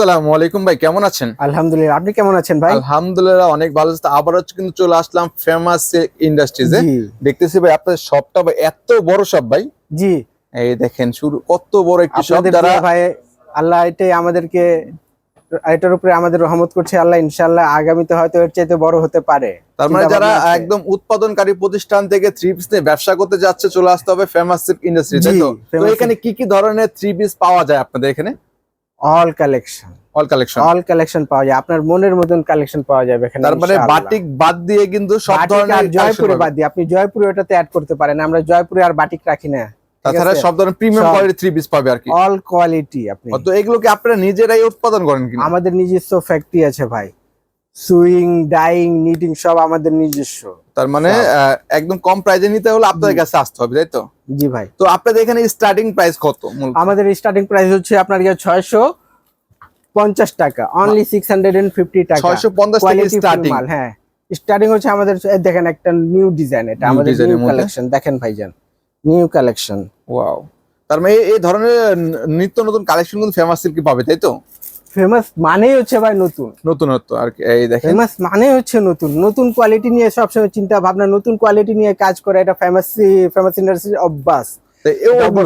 আসসালামু আলাইকুম ভাই কেমন আছেন? আলহামদুলিল্লাহ আপনি কেমন আছেন ভাই? আলহামদুলিল্লাহ অনেক ভালো আছে। আবার হচ্ছে কিন্তু চলে আসলাম ফেমাস ইন্ডাস্ট্রিজে দেখতেছি ভাই শপটা ভাই এত বড় শপ ভাই। জি। এই দেখেন শুরু কত বড় একটি শপ আপনাদের যারা ভাই আল্লাহ এটাই আমাদেরকে এটার উপরে আমাদের রহমত করছে আল্লাহ ইনশাআল্লাহ আগামীতে হয়তো এর চাইতে বড় হতে পারে। তার মানে যারা একদম উৎপাদনকারী প্রতিষ্ঠান থেকে থ্রি পিস নিয়ে ব্যবসা করতে যাচ্ছে চলে আসতে হবে ফেমাস ইন্ডাস্ট্রি তাই তো? এখানে কি কি ধরনের থ্রি পিস পাওয়া যায় আপনাদের এখানে? All collection all collection all collection পাওয়া যায়। আপনার মনের মতন কালেকশন পাওয়া যাবে এখানে তার মানে বাটিক বাদ দিয়ে কিন্তু সব ধরনের জয়পুরে বাদ দিয়ে। আপনি জয়পুরে ওটাতে অ্যাড করতে পারেন। আমরা জয়পুরে আর বাটিক রাখি না। তাছাড়া সব ধরনের প্রিমিয়াম কোয়ালিটি থ্রি পিস পাবে আর কি। অল কোয়ালিটি আপনি। তো এগুলো কি আপনারা নিজেরাই উৎপাদন করেন কিনা? আমাদের নিজস্ব ফ্যাক্টরি আছে ভাই। সুইং ডাইং নিটিং সব আমাদের নিজস্ব। তার মানে একদম কম প্রাইজে নিতে হলে আপনাদের কাছে আসতে হবে তাই তো? জি ভাই। তো আপনাদের এখানে স্টার্টিং প্রাইস কত আমাদের স্টার্টিং প্রাইস হচ্ছে আপনার ইয়ে ছয়শো পঞ্চাশ টাকা। Only six hundred and fifty টাকা। 650 থেকে Quality full starting। মাল, হ্যাঁ। স্টার্টিং হচ্ছে আমাদের দেখেন একটা নিউ ডিজাইন এটা আমাদের নিউ কালেকশন দেখেন ভাইজান নিউ কালেকশন ওয়াও তার মানে এই- ধরনের নিত্য নতুন কালেকশন কিন্তু ফেমাস সিল্কি পাবে তাই তো? ফেমাস মানেই হচ্ছে ভাই নতুন। নতুনত্ব আর এই দেখেন। ফেমাস মানে হচ্ছে নতুন। নতুন কোয়ালিটি নিয়ে সবসময় চিন্তা ভাবনা নতুন কোয়ালিটি নিয়ে কাজ করে এটা ফেমাস ফেমাস ইন্ডাস্ট্রির অভ্যাস।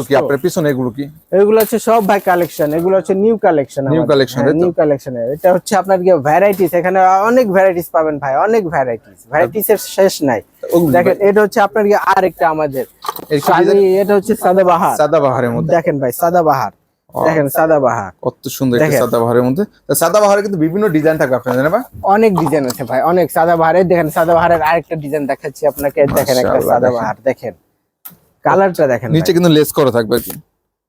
কি আপনার পিছনে এগুলো কি? এগুলো হচ্ছে সব ভাই কালেকশন এগুলো হচ্ছে নিউ কালেকশন তাই তো? নিউ কালেকশন এটা হচ্ছে আপনার কি ভ্যারাইটিস এখানে অনেক ভ্যারাইটিস পাবেন ভাই অনেক ভ্যারাইটিস ভ্যারাইটিস এর শেষ নাই। দেখেন এটা হচ্ছে আপনার কি আরেকটা আমাদের? এটা হচ্ছে সাদাবাহার। সাদা বাহারের মধ্যে। দেখেন ভাই সাদাবাহার। দেখেন সাদাবাহার। কত সুন্দর একটা। সাদা বাহারের মধ্যে। সাদা বাহারে কিন্তু বিভিন্ন ডিজাইন থাকবে আপনাদের না ভাই? অনেক ডিজাইন আছে ভাই অনেক সাদাবাহারের দেখেন সাদাবাহারের আরেকটা ডিজাইন দেখাচ্ছি আপনাকে। দেখেন একটা মাশাআল্লাহ, সাদাবাহার দেখেন। কালারটা দেখেন নিচে কিন্তু লেস করা থাকবে কি।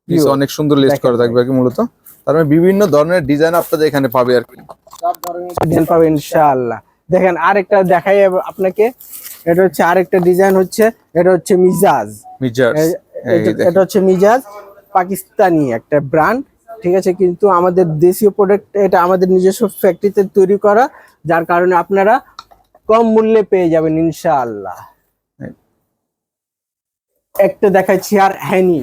নিচে অনেক সুন্দর লেস করা থাকবে কি মূলত। তার মানে বিভিন্ন ধরনের ডিজাইন আপনাদের এখানে পাবে আর কি। সব ডিজাইন পাবে ইনশাআল্লাহ। দেখেন আরেকটা দেখাই আপনাকে। এটা হচ্ছে আরেকটা ডিজাইন হচ্ছে এটা হচ্ছে মিজাজ। দেখেন। এটা হচ্ছে মিজাজ। পাকিস্তানি একটা ব্র্যান্ড ঠিক আছে? কিন্তু আমাদের দেশীয় প্রোডাক্ট এটা আমাদের নিজস্ব ফ্যাক্টরিতে তৈরি করা যার কারণে আপনারা কম মূল্যে পেয়ে যাবেন ইনশাআল্লাহ। একটা দেখাচ্ছি আর হ্যানি।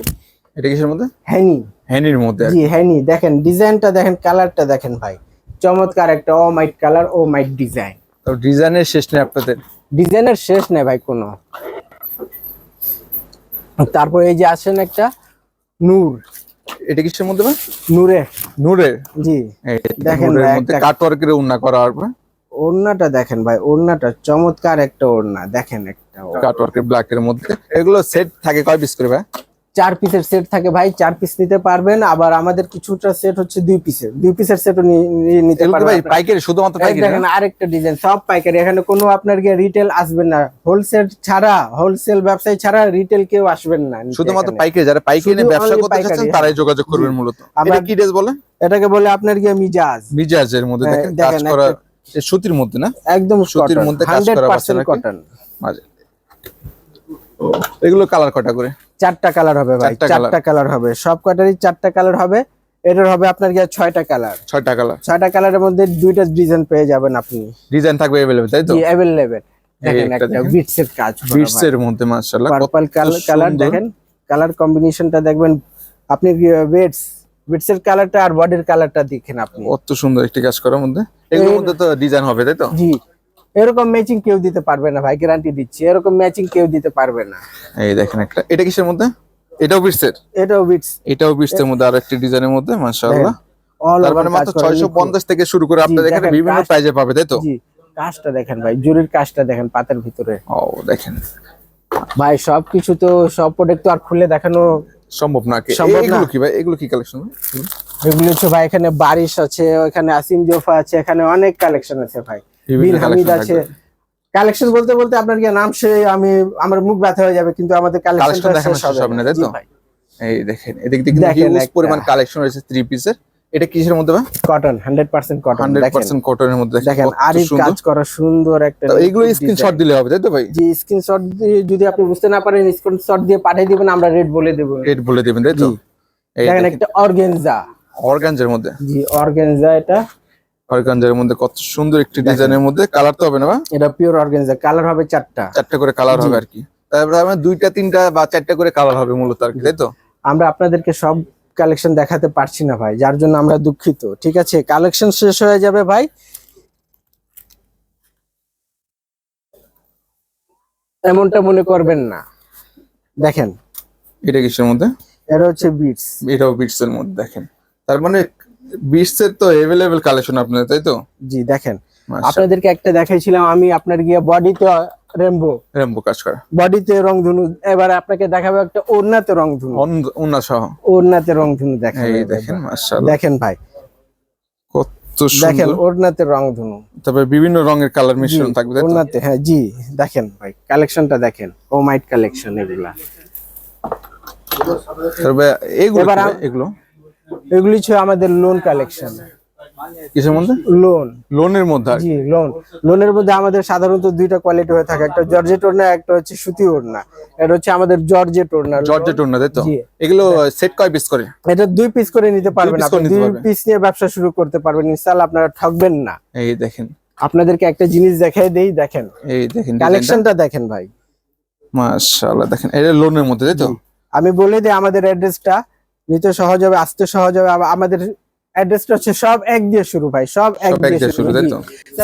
এটা কিসের মধ্যে? হ্যানি। হ্যানির মধ্যে জি হ্যানি। দেখেন ডিজাইনটা দেখেন কালারটা দেখেন ভাই। চমৎকার একটা ও মাইট কালার ও মাইট ডিজাইন তো ডিজাইনের শেষ নেই আপনাদের? ডিজাইনের শেষ নেই ভাই কোনো। তারপর এই যে আসেন একটা নূর। এটা কিসের মধ্যে ভাই নূরে। নূরের জি। দেখেন মধ্যে কাটওয়ার্কের উন্না করা হবে ওড়নাটা দেখেন ভাই ওড়নাটা চমৎকার একটা ওড়না। দেখেন একটা ওড়না। ব্ল্যাক এর মধ্যে। এগুলো সেট থাকে কয় পিস করে ভাই? চার পিসের সেট থাকে ভাই চার পিস নিতে পারবেন। আবার আমাদের কিছুটা সেট হচ্ছে দুই পিসের দুই পিসের সেটও নিতে পারবেন পাইকারি শুধুমাত্র পাইকারি দেখেন আরেকটা ডিজাইন সব পাইকারি। এখানে কোনো আপনার গিয়ে রিটেল আসবেন না। হোলসেল ছাড়া হোলসেল ব্যবসায়ী ছাড়া রিটেল কেউ আসবেন না শুধুমাত্র পাইকারি যারা পাইকারি নিয়ে ব্যবসা করতে চাচ্ছেন তারাই যোগাযোগ করবেন মূলত। এটা কি ড্রেস বলে? এটাকে বলে আপনার গিয়ে মিজাজ। মিজাজের মধ্যে হ্যাঁ, দেখেন কাজ করা সুতির মধ্যে না? একদম সুতির মধ্যে কাজ করা নাকি? কটন এগুলো কালার কটা করে? চারটা কালার হবে ভাই চারটা চারটা কালার হবে সব কটারই চারটা কালার হবে এটার হবে আপনার গিয়ে ছয়টা কালার ছয়টা কালার ছয়টা কালারের মধ্যে দুইটা ডিজাইন পেয়ে যাবেন আপনি ডিজাইন থাকবে अवेलेबल তাই তো জি অ্যাভেলেবেল দেখেন একটা একটা দেখেন। বিটস এর কাজ বিটস এর মধ্যে মাশাআল্লাহ পার্পল কালার দেখেন কালার কম্বিনেশনটা দেখবেন আপনি বিটস বিটস এর কালারটা আর বডির কালারটা দেখেন আপনি কত সুন্দর একটি কাজ করার মধ্যে এগুলোর মধ্যে তো ডিজাইন হবে তাই তো জি এরকম ম্যাচিং কেউ দিতে পারবে না ভাই গ্যারান্টি দিচ্ছি। এরকম ম্যাচিং কেউ দিতে পারবে না। এই দেখেন একটা এটা কিসের মধ্যে? এটাও বিটস এর এটাও বিটস এটাও বিটস এর মধ্যে আর একটি ডিজাইনের মধ্যে মাশাআল্লাহ। অল তার মানে মাত্র 650 থেকে শুরু করে আপনাদের এখানে দেখেন, বিভিন্ন প্রাইজে পাবে তাই তো? জি কাজটা দেখেন ভাই জরির কাজটা দেখেন পাতার ভিতরে। ও দেখেন। ভাই সবকিছু তো সব প্রোডাক্ট তো আর খুলে দেখানো সম্ভব না। এগুলো কি ভাই? এগুলো কি কালেকশন এগুলো হচ্ছে ভাই এখানে বারিশ আছে ওখানে আসিম জোফা আছে এখানে অনেক কালেকশন আছে ভাই। বিন হামিদ আছে। কালেকশন বলতে বলতে আপনার কি নাম সে আমি আমার মুখ ব্যথা হয়ে যাবে কিন্তু আমাদের কালেকশন দেখানো শেষ হবে না তাই তো? এই দেখেন এদিক থেকে হিউজ পরিমাণ কালেকশন রয়েছে থ্রি পিসের এটা কিসের মধ্যে cotton hundred percent cotton hundred দেখেন। পার্সেন্ট কটনের মধ্যে দেখেন আরির কাজ করা সুন্দর একটা এইগুলো স্ক্রিনশট দিলে হবে তাই তো ভাই? জি স্ক্রিনশট দিয়ে যদি আপনি বুঝতে না পারেন স্ক্রিনশট দিয়ে পাঠিয়ে দিবেন আমরা রেট বলে দেবো। রেট বলে দিবেন তাই তো? দেখেন একটা অর্গেনজা অর্গানজের মধ্যে। জি অর্গেনজা এটা। অর্গানজার মধ্যে কত সুন্দর একটি ডিজাইনের মধ্যে কালার তো হবে না ভাই এটা পিওর অর্গেনজা কালার হবে চারটা। চারটা করে কালার হবে আর কি। তারপরে আমার দুইটা তিনটা বা চারটা করে কালার হবে মূলত আর কি তাই তো? আমরা আপনাদেরকে সব কালেকশন দেখাতে পারছি না ভাই যার জন্য আমরা দুঃখিত ঠিক আছে? কালেকশন শেষ হয়ে যাবে ভাই। এমনটা মনে করবেন না। দেখেন। এটা কিসের মধ্যে? এটা হচ্ছে বিটস এটাও বিটস এর মধ্যে দেখেন। তার মানে বিটস তো এভেলেবেল কালেকশন আপনাদের তাই তো? জি দেখেন। আপনাদেরকে একটা দেখাইছিলাম আমি আপনার গিয়ে বডিতে রেমবো রেমবো কাজ করা। বডিতে রং ধনু এবার আপনাকে দেখাবো একটা ওড়নাতে রং ধনু। সহ। ওড়নাতে রং ধনু দেখেন এই দেখেন মাশাআল্লাহ। দেখেন ভাই। কত দেখেন ওড়নাতে রং ধনু। তবে বিভিন্ন রঙের কালার মিশ্রণ থাকবে? ওড়নাতে হ্যাঁ জি দেখেন ভাই কালেকশনটা দেখেন ও মাইট কালেকশন এগুলা। তবে এগুলো? এগুলো? এগুলি ছিল আমাদের লোন কালেকশন কিসের মধ্যে? লোন লোনের মধ্যে জি লোন লোনের মধ্যে আমাদের সাধারণত দুইটা কোয়ালিটি হয়ে থাকে। একটা জর্জেট ওড়না একটা হচ্ছে সুতি ওড়না। এটা হচ্ছে আমাদের জর্জেট ওড়না। জর্জেট ওড়না তাই তো? এগুলো সেট কয় পিস করে? এটা দুই পিস করে নিতে পারবেন আপনি। দুই পিস নিয়ে ব্যবসা শুরু করতে পারবেন। ইনশাআল্লাহ আপনারা ঠকবেন না। এই দেখেন। আপনাদেরকে একটা জিনিস দেখাই দেই দেখেন। এই দেখেন কালেকশনটা দেখেন ভাই। মাশাআল্লাহ দেখেন। এটা লোনের মধ্যে তাই তো? আমি বলে দিই আমাদের অ্যাড্রেসটা নিতে সহজ হবে আসতে সহজ হবে। আমাদের অ্যাড্রেসটা হচ্ছে সব এক দিয়ে শুরু ভাই সব এক দিয়ে শুরু?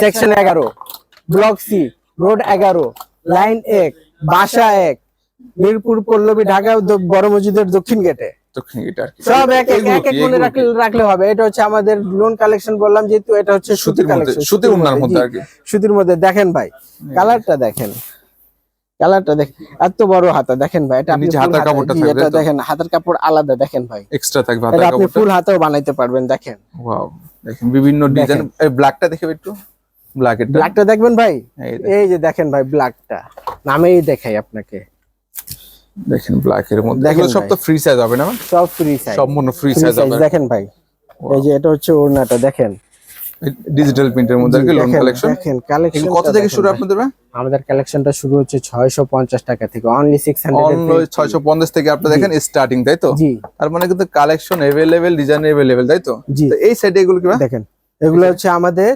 সেকশন এগারো ব্লক সি রোড এগারো লাইন এক বাসা এক মিরপুর পল্লবী ঢাকা বড় মসজিদের দক্ষিণ গেটে। দক্ষিণ গেট আর কি। সব এক এক এক কোণে রাখলে হবে। এটা হচ্ছে আমাদের লোন কালেকশন বললাম যেহেতু এটা হচ্ছে সুতির কালেকশন সুতির মধ্যে সুতির মধ্যে দেখেন ভাই কালারটা দেখেন। কালারটা দেখেন এত বড় হাতা দেখেন ভাই এটা আপনি হাতার কাপড়টা থাকবে, এটা দেখেন হাতের কাপড় আলাদা দেখেন ভাই। এক্সট্রা থাকবে হাতার আপনি ফুল হাতেও বানাইতে পারবেন দেখেন। ওয়াও দেখেন বিভিন্ন ডিজাইন এই ব্ল্যাকটা দেখে একটু? ব্ল্যাক এটা ব্ল্যাকটা দেখবেন ভাই? এই যে দেখেন ভাই ব্ল্যাকটা নামেই দেখাই আপনাকে। দেখেন ব্ল্যাক এর মধ্যে। দেখেন এগুলো সব তো ফ্রি সাইজ হবে না সব ফ্রি সাইজ সম্পূর্ণ ফ্রি সাইজ হবে। দেখেন ভাই। এই যে এটা হচ্ছে ওড়নাটা দেখেন। ডিজিটাল প্রিন্টের মধ্যে আর কি জি, কালেকশন দেখেন কত থেকে শুরু আপনাদের আমাদের কালেকশনটা শুরু হচ্ছে 650 টাকা থেকে অনলি 600 অন্য ছয়শো পঞ্চাশ থেকে আপনি দেখেন স্টার্টিং তাই তো? জি। তার মানে কিন্তু কালেকশন এভেলেবেল ডিজাইন এভেলেবেল তাই তো? তো এই সাইডে এগুলো কি দেখেন এগুলো হচ্ছে আমাদের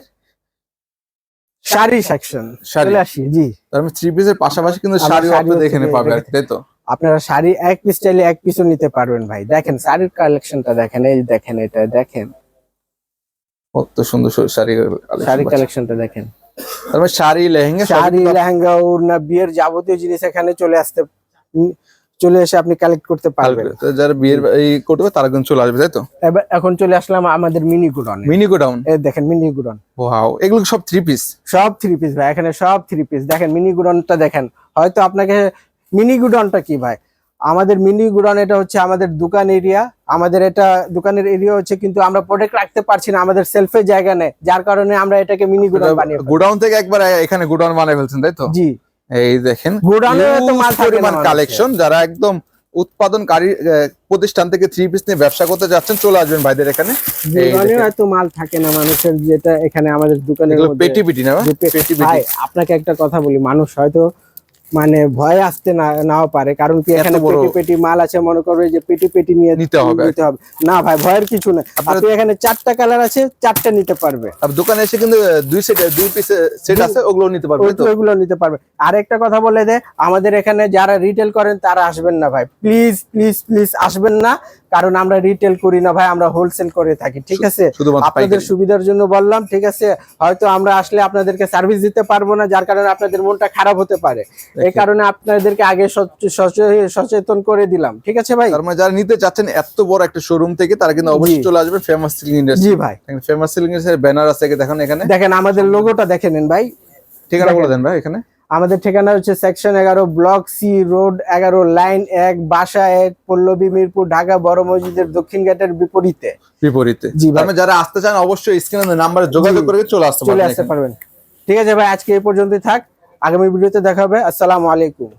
শাড়ি সেকশন চলে আসি জি। তার মানে থ্রি পিসের পাশাপাশি কিন্তু আবার শাড়িও শাড়িও আপনাদের এখানে থেকে পাবে আর কি, দেখেন। তাই তো? আপনারা শাড়ি এক পিস চাইলে এক পিসও নিতে পারবেন ভাই। দেখেন শাড়ির কালেকশনটা দেখেন এই দেখেন এটা দেখেন। কত সুন্দর শাড়ি শাড়ি কালেকশনটা দেখেন। তার মানে শাড়ি লেহেঙ্গা শাড়ি লেহেঙ্গা ওড়না বিয়ের যাবতীয় জিনিস এখানে চলে আসতে চলে এসে আপনি কালেক্ট করতে পারবেন। তো যারা বিয়ের এই করবে তারা কিন্তু চলে আসবে তাই তো? এবার এখন চলে আসলাম আমাদের মিনি গুডনে মিনি গোডাউন এই দেখেন মিনি গুডন ওয়াও এগুলো সব থ্রি পিস সব থ্রি পিস ভাই এখানে সব থ্রি পিস দেখেন মিনি গুডনটা দেখেন। হয়তো আপনাকে মিনি গুডনটা কি ভাই? আমাদের মিনি গুডাউন এটা হচ্ছে আমাদের দোকান এরিয়া। আমাদের এটা দোকানের এরিয়া হচ্ছে কিন্তু আমরা প্রোডাক্ট রাখতে পারছি না আমাদের সেলফের জায়গা নেই। যার কারণে আমরা এটাকে মিনি গুডন বানিয়ে গুডাউন থেকে একবার এখানে গুডাউন বানিয়ে ফেলছেন তাই তো? জি। এই দেখেন গোডাউনে তো মাল পরিমাণ কালেকশন যারা একদম উৎপাদনকারী প্রতিষ্ঠান থেকে থ্রি পিস নিয়ে ব্যবসা করতে যাচ্ছেন চলে আসবেন ভাইদের এখানে। গোডাউনে হয়তো মাল থাকে না মানুষের যেটা এখানে আমাদের এগুলো পেটি পিটি না ভাই? পেটি ভাই পেটি আপনাকে একটা কথা বলি মানুষ হয়তো মানে ভয় আসতে না নাও পারে। কারণ কি এখানে পেটি পেটি মাল আছে মনে করবে যে পেটি পেটি নিয়ে নিতে হবে। নিতে হবে। না ভাই ভয়ের কিছু না। আপনি এখানে চারটা কালার আছে চারটা নিতে পারবে। আর দোকানে এসে কিন্তু দুই সেট দুই পিস সেট আছে ওগুলো নিতে পারবে ওইগুলো নিতে পারবে। আরেকটা কথা বলে দে আমাদের এখানে যারা রিটেল করেন তারা আসবেন না ভাই। প্লিজ প্লিজ প্লিজ আসবেন না। কারণ আমরা রিটেল করি না ভাই আমরা হোলসেল করে থাকি ঠিক আছে? আপনাদের সুবিধার জন্য বললাম ঠিক আছে? হয়তো আমরা আসলে আপনাদেরকে সার্ভিস দিতে পারব না যার কারণে আপনাদের মনটা খারাপ হতে পারে। এই কারণে আপনাদেরকে আগে সচেতন করে দিলাম ঠিক আছে ভাই? তার মানে যারা নিতে চাচ্ছেন এত বড় একটা শোরুম থেকে তারা কিন্তু অবশ্যই চলে আসবে ফেমাস সিলিং ইন্ডাস্ট্রি জি ভাই। ফেমাস সিলিং ইন্ডাস্ট্রির ব্যানার আছে দেখেন এখানে। দেখেন আমাদের লোগোটা দেখে নেন ভাই। ঠিকানা বলে দেন ভাই এখানে। আমাদের ঠিকানা হচ্ছে সেকশন এগারো ব্লক সি রোড এগারো লাইন এক বাসা এক পল্লবী মিরপুর ঢাকা বড় মসজিদের দক্ষিণ গেটের বিপরীতে। বিপরীতে। জি ভাই। মানে যারা আসতে চান অবশ্যই স্ক্রিনে নাম্বারে যোগাযোগ করে চলে আসতে চলে পারবেন আসতে পারবেন। ঠিক আছে ভাই আজকে এই পর্যন্তই থাক। আগামী ভিডিওতে দেখা হবে। আসসালামু আলাইকুম।